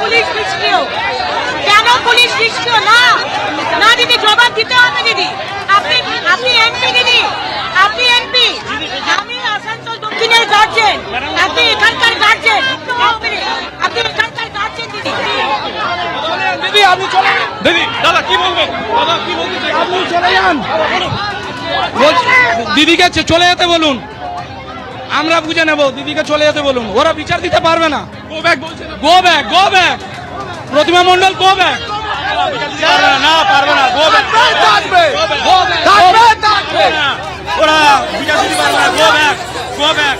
Police নিষ্ক্রিয়। কেন police নিষ্ক্রিয়? না। না দিদি জবাব দিতে হবে দিদি। আপনি আপনি এমপি দিদি। আপনি এমপি। আমি আসানসোল দক্ষিণের গার্জেন আপনি এখানকার গার্জেন আপনি এখানকার গার্জেন দিদি। দিদি আপনি চলে দিদি দাদা কি বলবেন? দাদা কি বলতে আপনি চলে যান। দিদিকে চলে যেতে বলুন। আমরা বুঝে নেব দিদিকে চলে যেতে বলুন। ওরা বিচার দিতে পারবে না। Go back go back go back Pratima Mondal go back না পারবে না গো ব্যাক থাকবে থাকবে। থাকবে ওরা বিচার পারবে না গো ব্যাক গো ব্যাক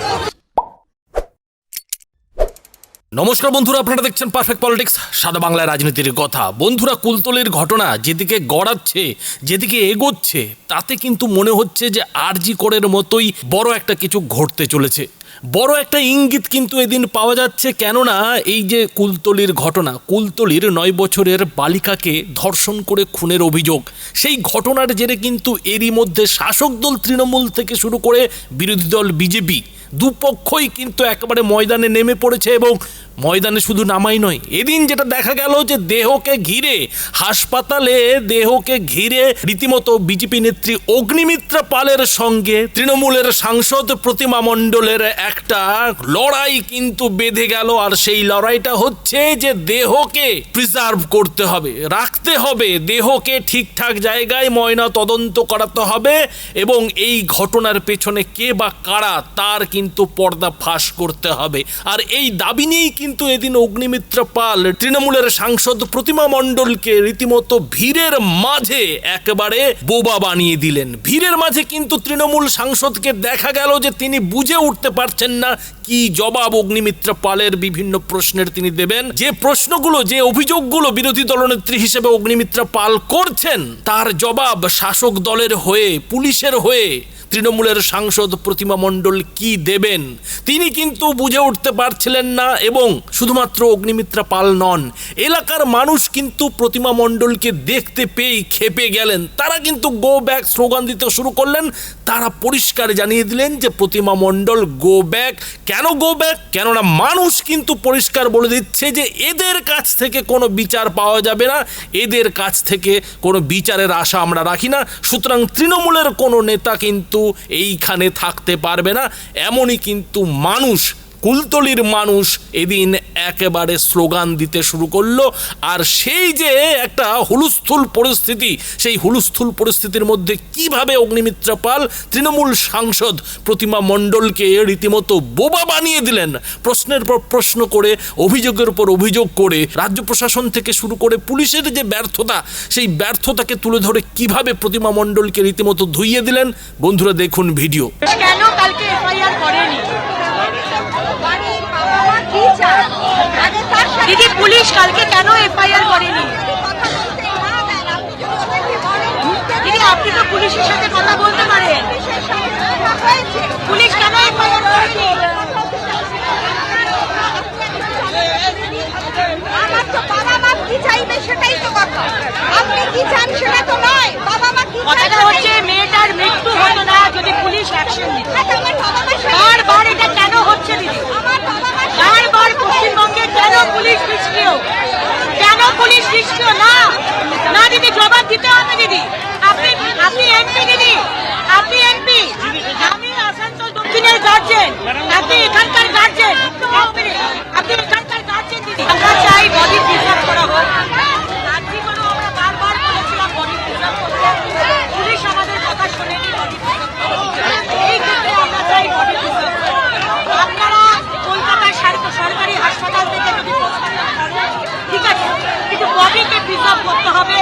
নমস্কার বন্ধুরা আপনারা দেখছেন পারফেক্ট পলিটিক্স সাদা বাংলায় রাজনীতির কথা। বন্ধুরা কুলতলির ঘটনা যেদিকে গড়াচ্ছে যেদিকে এগোচ্ছে তাতে কিন্তু মনে হচ্ছে যে আরজি করের মতোই বড় একটা কিছু ঘটতে চলেছে। বড় একটা ইঙ্গিত কিন্তু এদিন পাওয়া যাচ্ছে কেননা এই যে কুলতলির ঘটনা, কুলতলির নয় বছরের বালিকাকে ধর্ষণ করে খুনের অভিযোগ, সেই ঘটনার জেরে কিন্তু এরই মধ্যে শাসক দল তৃণমূল থেকে শুরু করে বিরোধী দল বিজেপি দুপক্ষই কিন্তু একেবারে ময়দানে নেমে পড়েছে এবং ময়দানে শুধু নামাই নয়। এদিন যেটা দেখা গেল যে দেহকে ঘিরে, হাসপাতালে দেহকে ঘিরে রীতিমতো বিজেপি নেত্রী অগ্নিমিত্রা পালের সঙ্গে তৃণমূলের সাংসদ প্রতিমা মণ্ডলের একটা লড়াই কিন্তু বেঁধে গেল। আর সেই লড়াইটা হচ্ছে যে দেহকে প্রিজার্ভ করতে হবে, রাখতে হবে। দেহকে ঠিকঠাক জায়গায় ময়না তদন্ত করাতে হবে এবং এই ঘটনার পেছনে কে বা কারা, তার কিন্তু পর্দা ফাঁস করতে হবে। আর এই দাবি নিয়েই কিন্তু এদিন অগ্নিমিত্র পাল তৃণমূলের সাংসদ প্রতিমা মণ্ডলকে রীতিমতো ভিড়ের মাঝে একেবারে বোবা বানিয়ে দিলেন। ভিড়ের মাঝে কিন্তু তৃণমূল সাংসদকে দেখা গেল যে তিনি বুঝে উঠতে পারছেন না কি জবাব অগ্নিমিত্র পালের বিভিন্ন প্রশ্নের তিনি দেবেন। যে প্রশ্নগুলো, যে অভিযোগগুলো বিরোধী দলনেত্রী হিসেবে অগ্নিমিত্রা পাল করছেন, তার জবাব শাসক দলের হয়ে, পুলিশের হয়ে তৃণমূলের সাংসদ প্রতিমা মণ্ডল কি দেবেন? তিনি কিন্তু বুঝে উঠতে পারছিলেন না এবং শুধুমাত্র অগ্নিমিত্রা পাল নন, এলাকার মানুষ কিন্তু প্রতিমা মণ্ডলকে দেখতে পেয়েই খেপে গেলেন। তারা কিন্তু গো ব্যাক স্লোগান দিতে শুরু করলেন। তারা পরিষ্কার জানিয়ে দিলেন যে প্রতিমা মণ্ডল গো ব্যাক কেন গো ব্যাক কেননা মানুষ কিন্তু পরিষ্কার বলে দিচ্ছে যে এদের কাছ থেকে কোনো বিচার পাওয়া যাবে না। এদের কাছ থেকে কোনো বিচারের আশা আমরা রাখি না। সুতরাং তৃণমূলের কোনো নেতা কিন্তু এইখানে থাকতে পারবে না। এমনই কিন্তু মানুষ কুলতলির মানুষ এদিন একেবারে স্লোগান দিতে শুরু করল। আর সেই যে একটা হুলুস্থুল পরিস্থিতি, সেই হুলুস্থুল পরিস্থিতির মধ্যে কীভাবে অগ্নিমিত্রা পাল, তৃণমূল সাংসদ প্রতিমা মণ্ডলকে রীতিমতো বোবা বানিয়ে দিলেন, প্রশ্নের পর প্রশ্ন করে, অভিযোগের উপর অভিযোগ করে, রাজ্য প্রশাসন থেকে শুরু করে পুলিশের যে ব্যর্থতা, সেই ব্যর্থতাকে তুলে ধরে কীভাবে প্রতিমা মণ্ডলকে রীতিমতো ধুইয়ে দিলেন, বন্ধুরা দেখুন ভিডিও কেন কালকে এফআইআর করেনি দিদি পুলিশ কালকে কেন এফআইআর করেনি? দিদি আপনি তো পুলিশের সাথে কথা বলতে পারেন। পুলিশ কেন এফআইআর করেনি? আমার তো বাবা মা কি চাইবে সেটাই তো কথা। আপনি কি চান সেটা তো নয়। বাবা মা কি কথাটা হচ্ছে মেয়েটার মৃত্যু হতো না যদি পুলিশ অ্যাকশন নিত। সেটাই- বারবার এটা কেন হচ্ছে দিদি আমার বাবা মা সেটাই- বারবার পশ্চিমবঙ্গে কেন পুলিশ নিষ্ক্রিয়? কেন পুলিশ নিষ্ক্রিয়? না না দিদি, জবাব দিতে হবে দিদি। আপনি আপনি এমপি দিদি, আপনি এমপি আমি আসানসোল দক্ষিণের গার্জেন আপনি এখানকার গার্জেন আপনি এখানকার গার্জেন দিদি। আমরা চাই বডি প্রিজার্ভ করা হোক আজকে কোনো আমরা বারবার বলেছিলাম বডি প্রিজার্ভ করতে পুলিশ আমাদের কথা শোনেনি বডি এই ক্ষেত্রে আমরা চাই বডি প্রিজার্ভ আপনারা কলকাতার সার- সরকারি হাসপাতাল থেকে যদি প্রস্তাব করেন, ঠিক আছে কিন্তু বডিকে প্রিজার্ভ করতে হবে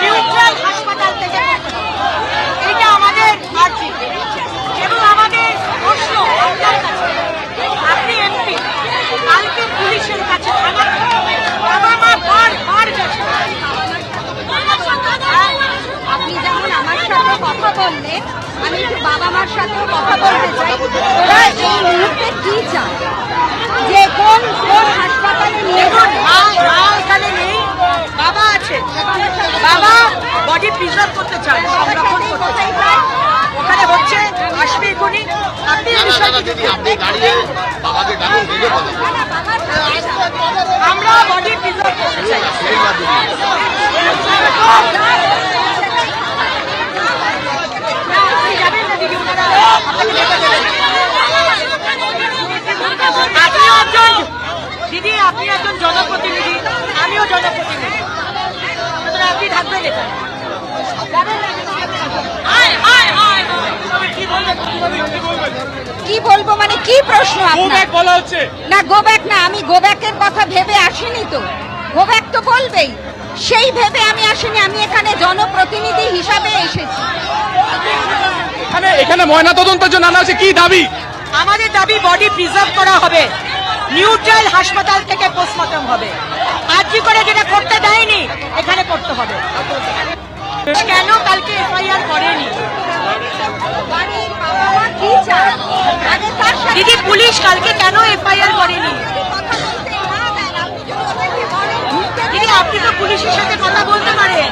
নিউট্রাল হাসপাতাল থেকে করতে হবে। এটা আমাদের আর্জি এবং আমাদের প্রশ্ন আপনার কাছে আপনি এমপি কালকে পুলিশের কাছে থানা বাবা মা বার বার গেছে আপনি যেমন আমার সাথে কথা বললেন আমি একটু বাবা মার সাথেও কথা বলতে চাই ওরা এই মুহূর্তে কি চায় যে কোন কোন হাসপাতালে নিয়ে দেখুন যাবে? মা মা এখানে নেই বাবা আছে। বাবা বডি প্রিজার্ভ করতে চায় সংরক্ষণ করতে চায়। ওখানে হচ্ছে আসবে এখনই আপনি না, বাবার সাথে করতে চাই। দিদি আপনি একজন জনপ্রতিনিধি আমিও জনপ্রতিনিধি সুতরাং আপনি থাকবেন এখানে যাবেন না দিদি? আয়, আয়, আয়, আয়। কি বলব মানে কি প্রশ্ন বলা হচ্ছে। না আমি গো কথা ভেবে আসিনি তো। গো তো বলবেই। সেই ভেবে আমি আসিনি আমি এখানে জনপ্রতিনিধি হিসাবে এসেছি। এখানে এখানে ময়না জন্য আনা কি দাবি? আমাদের দাবি বডি প্রিজার্ভ করা হবে। নিউট্রাল হাসপাতাল থেকে পোস্টমর্টম হবে। আজকে করে যেটা করতে দেয়নি এখানে করতে হবে। কেন কালকে এফআইআর করেনি? দিদি, পুলিশ কালকে কেন এফআইআর করেনি? দিদি, আপনি তো পুলিশের সাথে কথা বলতে পারেন।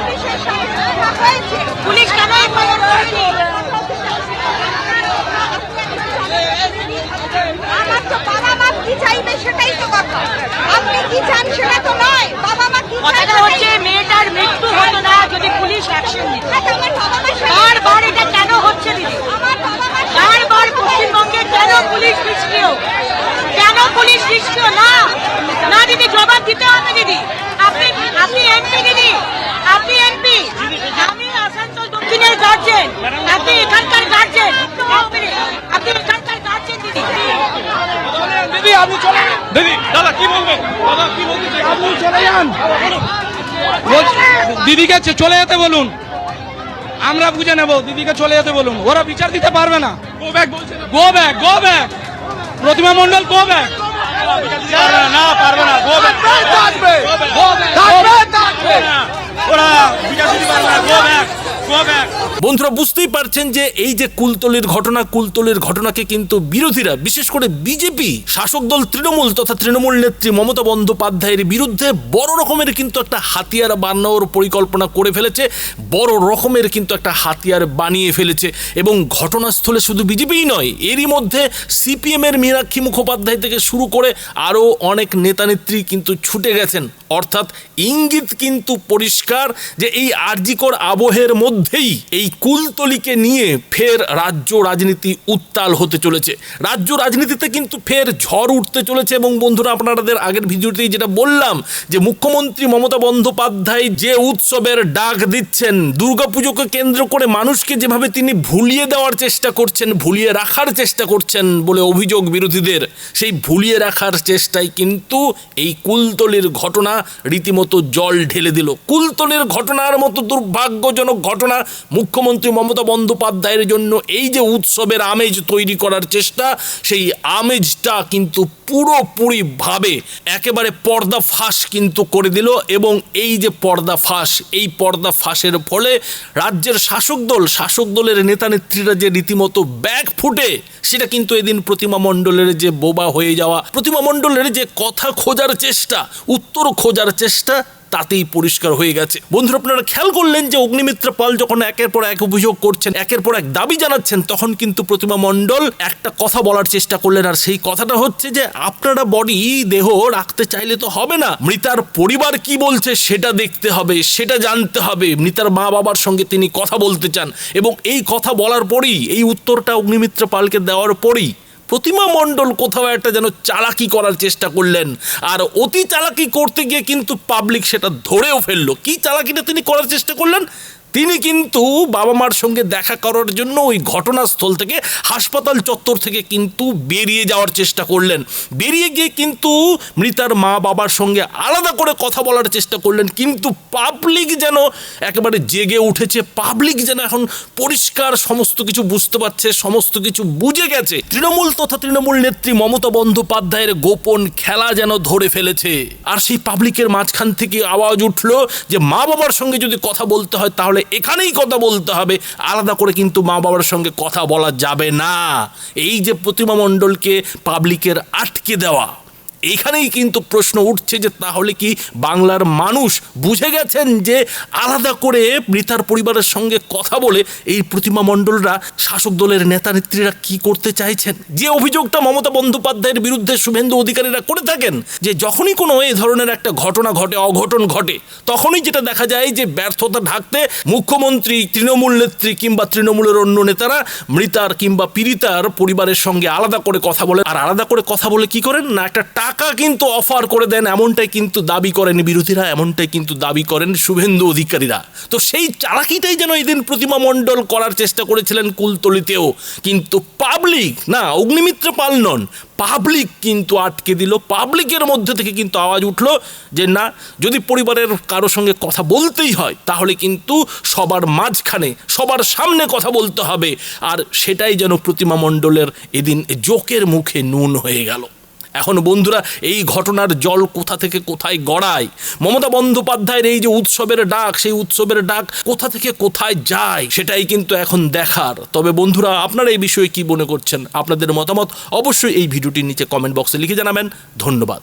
পুলিশ কেন এফআইআর করেনি আমার তো বাবা মা কি চাইবে সেটাই তো কথা আপনি কি চান সেটা তো নয় বাবা মা কি কথাটা চাইবে হচ্ছে মেয়েটার মৃত্যু হতো না যদি পুলিশ অ্যাকশন নিত আচ্ছা, আমার বাবা মার সাথে- বারবার এটা কেন হচ্ছে দিদি আমার বাবা মার সাথে- বারবার পশ্চিমবঙ্গে কেন পুলিশ নিষ্ক্রিয়? কেন পুলিশ নিষ্ক্রিয়? না না দিদি জবাব দিতে হবে দিদি। আপনি আপনি এমপি দিদি আপনি এমপি আমি আসানসোল দক্ষিণের গার্জেন আপনি এখানকার গার্জেন আপনি এখানকার গার্জেন দিদি। দিদি আপনি চলে দিদি দাদা কি বলবেন দাদা কি বলতে চাই আপনি চলে যান। দিদিকে চলে যেতে বলুন। আমরা বুঝে নেব দিদিকে চলে যেতে বলুন। ওরা বিচার দিতে পারবে না। Go back go back go back Pratima Mondal go back না পারবে না গো ব্যাক গো ব্যাক ওরা বিচার দিতে পারবে না গো ব্যাক গো ব্যাক বন্ধুরা, বুঝতেই পারছেন যে এই যে কুলতলির ঘটনা, কুলতলির ঘটনাকে কিন্তু বিরোধীরা, বিশেষ করে বিজেপি, শাসক দল তৃণমূল তথা তৃণমূল নেত্রী মমতা বন্দ্যোপাধ্যায়ের বিরুদ্ধে বড় রকমের কিন্তু একটা হাতিয়ার বানানোর পরিকল্পনা করে ফেলেছে, বড় রকমের কিন্তু একটা হাতিয়ার বানিয়ে ফেলেছে এবং ঘটনাস্থলে শুধু বিজেপিই নয়, এরই মধ্যে সিপিএম এর মীনাক্ষী মুখোপাধ্যায় থেকে শুরু করে আরও অনেক নেতানেত্রী কিন্তু ছুটে গেছেন। অর্থাৎ ইঙ্গিত কিন্তু পরিষ্কার যে এই আরজিকর আবহের মধ্যেই এই কুলতলিকে নিয়ে ফের রাজ্য রাজনীতি উত্তাল হতে চলেছে। রাজ্য রাজনীতিতে কিন্তু ফের ঝড় উঠতে চলেছে এবং বন্ধুরা আপনাদের আগের ভিডিওতেই যেটা বললাম যে মুখ্যমন্ত্রী মমতা বন্দ্যোপাধ্যায় যে উৎসবের ডাক দিচ্ছেন, দুর্গাপুজোকে কেন্দ্র করে মানুষকে যেভাবে তিনি ভুলিয়ে দেওয়ার চেষ্টা করছেন, ভুলিয়ে রাখার চেষ্টা করছেন বলে অভিযোগ বিরোধীদের, সেই ভুলিয়ে রাখার চেষ্টায় কিন্তু এই কুলতলির ঘটনা রীতিমতো জল ঢেলে দিল। কুলতলির ঘটনার মতো দুর্ভাগ্যজনক ঘটনা মুখ্যমন্ত্রী মমতা বন্দ্যোপাধ্যায়ের জন্য এই যে উৎসবের আমেজ তৈরি করার চেষ্টা, সেই আমেজটা কিন্তু পুরোপুরিভাবে একেবারে পর্দা ফাঁস কিন্তু করে দিল এবং এই যে পর্দা ফাঁস এই পর্দা ফাঁসের ফলে রাজ্যের শাসক দল, শাসক দলের নেতা নেত্রীরা যে রীতিমতো ব্যাগ ফুটে, সেটা কিন্তু এদিন প্রতিমা মণ্ডলের যে বোবা হয়ে যাওয়া, প্রতিমা মণ্ডলের যে কথা খোঁজার চেষ্টা, উত্তর খোঁজার চেষ্টা তাতেই পরিষ্কার হয়ে গেছে। বন্ধুরা, আপনারা খেয়াল করলেন যে অগ্নিমিত্র পাল যখন একের পর এক অভিযোগ করছেন, একের পর এক দাবি জানাচ্ছেন, তখন কিন্তু প্রতিমা মণ্ডল একটা কথা বলার চেষ্টা করলেন। আর সেই কথাটা হচ্ছে যে, আপনারা বডি, দেহ রাখতে চাইলে তো হবে না। মৃতার পরিবার কি বলছে সেটা দেখতে হবে, সেটা জানতে হবে। মৃতার মা বাবার সঙ্গে তিনি কথা বলতে চান। এবং এই কথা বলার পরেই, এই উত্তরটা অগ্নিমিত্র পালকে দেওয়ার পরেই প্রতিমা মণ্ডল কোথাও একটা যেন চালাকি করার চেষ্টা করলেন। আর অতি চালাকি করতে গিয়ে কিন্তু পাবলিক সেটা ধরেও ফেলল। কি চালাকিটা তিনি করার চেষ্টা করলেন? তিনি কিন্তু বাবা মার সঙ্গে দেখা করার জন্য ওই ঘটনাস্থল থেকে হাসপাতাল চত্বর থেকে কিন্তু বেরিয়ে যাওয়ার চেষ্টা করলেন। বেরিয়ে গিয়ে কিন্তু মৃতার মা বাবার সঙ্গে আলাদা করে কথা বলার চেষ্টা করলেন, কিন্তু পাবলিক যেন একেবারে জেগে উঠেছে পাবলিক যেন এখন পরিষ্কার সমস্ত কিছু বুঝতে পারছে, সমস্ত কিছু বুঝে গেছে। তৃণমূল তথা তৃণমূল নেত্রী মমতা বন্দ্যোপাধ্যায়ের গোপন খেলা যেন ধরে ফেলেছে। আর সেই পাবলিকের মাঝখান থেকে আওয়াজ উঠল যে মা বাবার সঙ্গে যদি কথা বলতে হয় তাহলে এখানেই কথা বলতে হবে। আলাদা করে কিন্তু মা বাবার সঙ্গে কথা বলা যাবে না। এই যে প্রতিমা মণ্ডলকে পাবলিকের আটকে দেওয়া। এইখানেই কিন্তু প্রশ্ন উঠছে যে তাহলে কি বাংলার মানুষ বুঝে গেছেন যে আলাদা করে মৃতার পরিবারের সঙ্গে কথা বলে এই প্রতিমা মণ্ডলরা শাসক দলের নেতা নেত্রীরা কি করতে চাইছেন? যে অভিযোগটা মমতা বন্দ্যোপাধ্যায়ের বিরুদ্ধে শুভেন্দু অধিকারীরা করে থাকেন যে যখনই কোনো এই ধরনের একটা ঘটনা ঘটে, অঘটন ঘটে, তখনই যেটা দেখা যায় যে ব্যর্থতা ঢাকতে মুখ্যমন্ত্রী, তৃণমূল নেত্রী কিংবা তৃণমূলের অন্য নেতারা মৃতার কিংবা পীড়িতার পরিবারের সঙ্গে আলাদা করে কথা বলে আর আলাদা করে কথা বলে কি করেন? না, একটা টাকা কিন্তু অফার করে দেন, এমনটাই কিন্তু দাবি করেন বিরোধীরা, এমনটাই কিন্তু দাবি করেন শুভেন্দু অধিকারীরা। তো সেই চালাকিটাই যেন এদিন প্রতিমা মণ্ডল করার চেষ্টা করেছিলেন কুলতলিতেও। কিন্তু পাবলিক না, অগ্নিমিত্র পাল নন পাবলিক কিন্তু আটকে দিল। পাবলিকের মধ্যে থেকে কিন্তু আওয়াজ উঠল যে, না, যদি পরিবারের কারও সঙ্গে কথা বলতেই হয়, তাহলে কিন্তু সবার মাঝখানে, সবার সামনে কথা বলতে হবে। আর সেটাই যেন প্রতিমা মণ্ডলের এদিন জোকের মুখে নুন হয়ে গেল। এখন বন্ধুরা, এই ঘটনার জল কোথা থেকে কোথায় গড়ায়? মমতা বন্দ্যোপাধ্যায়ের এই যে উৎসবের ডাক, সেই উৎসবের ডাক কোথা থেকে কোথায় যায়, সেটাই কিন্তু এখন দেখার। তবে বন্ধুরা, আপনারা এই বিষয়ে কি মনে করছেন? আপনাদের মতামত অবশ্যই এই ভিডিওটির নিচে কমেন্ট বক্সে লিখে জানাবেন। ধন্যবাদ।